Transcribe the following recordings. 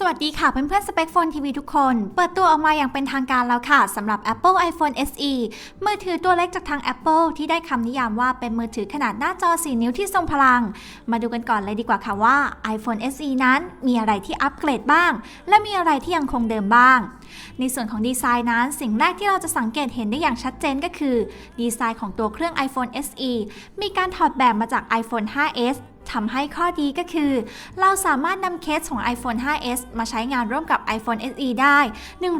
สวัสดีค่ะเพื่อนๆสเปคโฟนทีวีทุกคน เปิดตัวออกมาอย่างเป็นทางการแล้วค่ะสำหรับ Apple iPhone SE มือถือตัวเล็กจากทาง Apple ที่ได้คำนิยามว่าเป็นมือถือขนาดหน้าจอ 4 นิ้วที่ทรงพลัง มาดูกันก่อนเลยดีกว่าค่ะว่า iPhone SE นั้นมีอะไรที่อัปเกรดบ้าง และมีอะไรที่ยังคงเดิมบ้าง ในส่วนของดีไซน์นั้น สิ่งแรกที่เราจะสังเกตเห็นได้อย่างชัดเจนก็คือ ดีไซน์ของตัวเครื่อง iPhone SE มีการถอดแบบมาจาก iPhone 5s ทำให้ข้อดีก็คือ เราสามารถนำเคสของ iPhone 5s มาใช้งานร่วมกับ iPhone SE ได้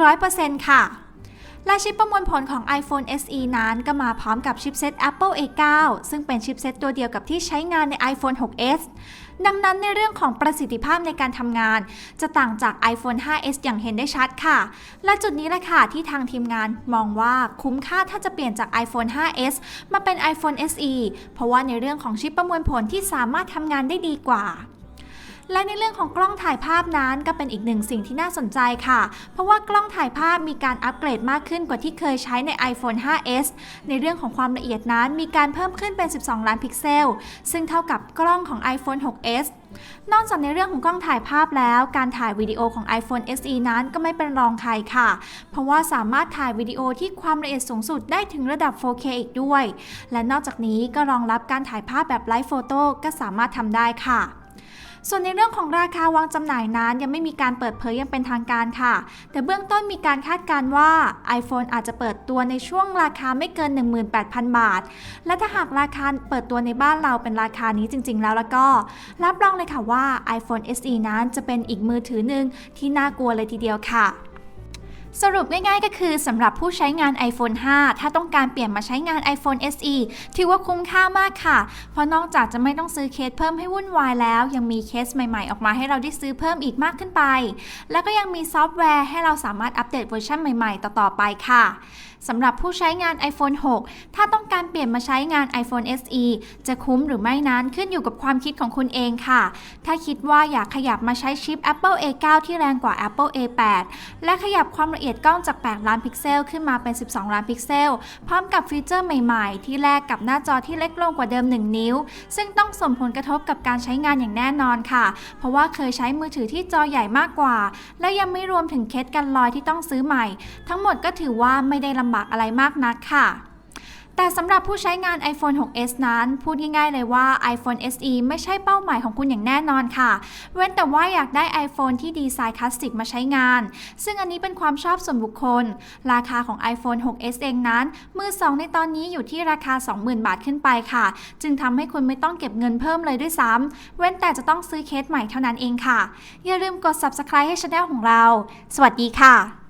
100%ค่ะ และชิปประมวลผลของ iPhone SE นั้นก็มาพร้อมกับชิปเซต Apple A9 ซึ่งเป็นชิปเซตตัวเดียวกับที่ใช้งานใน iPhone 6s ดังนั้นในเรื่องของประสิทธิภาพในการทำงาน จะต่างจาก iPhone 5s อย่างเห็นได้ชัดค่ะ และจุดนี้แหละค่ะที่ทางทีมงานมองว่าคุ้มค่าถ้าจะเปลี่ยนจาก iPhone 5s มาเป็น iPhone SE เพราะว่าในเรื่องของชิปประมวลผลที่สามารถทำงานได้ดีกว่า และในเรื่องของกล้องถ่ายภาพนั้นก็เป็นอีกหนึ่งสิ่งที่น่าสนใจค่ะ เพราะว่ากล้องถ่ายภาพมีการอัปเกรดมากขึ้นกว่าที่เคยใช้ใน iPhone 5s ในเรื่องของความละเอียดนั้นมีการเพิ่มขึ้นเป็น 12 ล้านพิกเซล ซึ่งเท่ากับกล้องของ iPhone 6s นอกจากในเรื่องของกล้องถ่ายภาพแล้ว การถ่ายวิดีโอของ iPhone SE นั้นก็ไม่เป็นรองใครค่ะ เพราะว่าสามารถถ่ายวิดีโอที่ความละเอียดสูงสุดได้ถึงระดับ 4K อีกด้วย และนอกจากนี้ก็รองรับการถ่ายภาพแบบไลฟ์โฟโต้ก็สามารถทำได้ค่ะ ส่วนในเรื่องของราคาวางจำหน่ายนั้นยังไม่มีการเปิดเผยยังเป็นทางการค่ะ แต่เบื้องต้นมีการคาดการณ์ว่า iPhone อาจจะเปิดตัวในช่วงราคาไม่เกิน 18,000 บาท และถ้าหากราคาเปิดตัวในบ้านเราเป็นราคานี้จริง ๆ แล้วแล้วก็ รับรองเลยค่ะว่า iPhone SE นั้นจะเป็นอีกมือถือหนึ่งที่น่ากลัวเลยทีเดียวค่ะ สรุปง่ายๆ ก็คือสำหรับผู้ใช้งาน iPhone 5 ถ้าต้องการเปลี่ยนมาใช้งาน iPhone SE ถือว่าคุ้มค่ามากค่ะ เพราะนอกจากจะไม่ต้องซื้อเคสเพิ่มให้วุ่นวายแล้ว ยังมีเคสใหม่ๆ ออกมาให้เราได้ซื้อเพิ่มอีกมากขึ้นไป แล้วก็ยังมีซอฟต์แวร์ให้เราสามารถอัปเดตเวอร์ชันใหม่ๆ ต่อๆไปค่ะ สำหรับผู้ใช้งาน iPhone 6 ถ้าต้องการเปลี่ยนมาใช้งาน iPhone SE จะคุ้มหรือไม่นั้นขึ้นอยู่กับความคิดของคุณเองค่ะ ถ้าคิดว่าอยากขยับมาใช้ชิป Apple A9 ที่แรงกว่า Apple A8 และขยับความละเอียดกล้องจาก 8 ล้านพิกเซลขึ้นมาเป็น 12 ล้านพิกเซล พร้อมกับฟีเจอร์ใหม่ๆ ที่แลกกับหน้าจอที่เล็กลงกว่าเดิม 1 นิ้ว ซึ่งต้องส่งผลกระทบกับการใช้งานอย่างแน่นอนค่ะ เพราะว่าเคยใช้มือถือที่จอใหญ่มากกว่า และยังไม่รวมถึงเคสกันรอยที่ต้องซื้อใหม่ ทั้งหมดก็ถือว่าไม่ได้ลำบากอะไรมากนักค่ะแต่สำหรับผู้ใช้งาน iPhone 6s นั้น พูดง่ายๆเลยว่า iPhone SE ไม่ใช่เป้าหมายของคุณอย่างแน่นอนค่ะ เว้นแต่ว่าอยากได้ iPhone ที่ดีไซน์คลาสสิกมาใช้งาน ซึ่งอันนี้เป็นความชอบส่วนบุคคล ราคาของ iPhone 6s เองนั้น มือ 2 ในตอนนี้อยู่ที่ราคา 20,000 บาทขึ้นไปค่ะ จึงทำให้คุณไม่ต้องเก็บเงินเพิ่มเลยด้วยซ้ำเว้นแต่จะต้องซื้อเคสใหม่เท่านั้นเองค่ะ อย่าลืมกด subscribe ให้ช anel ของเรา สวัสดีค่ะ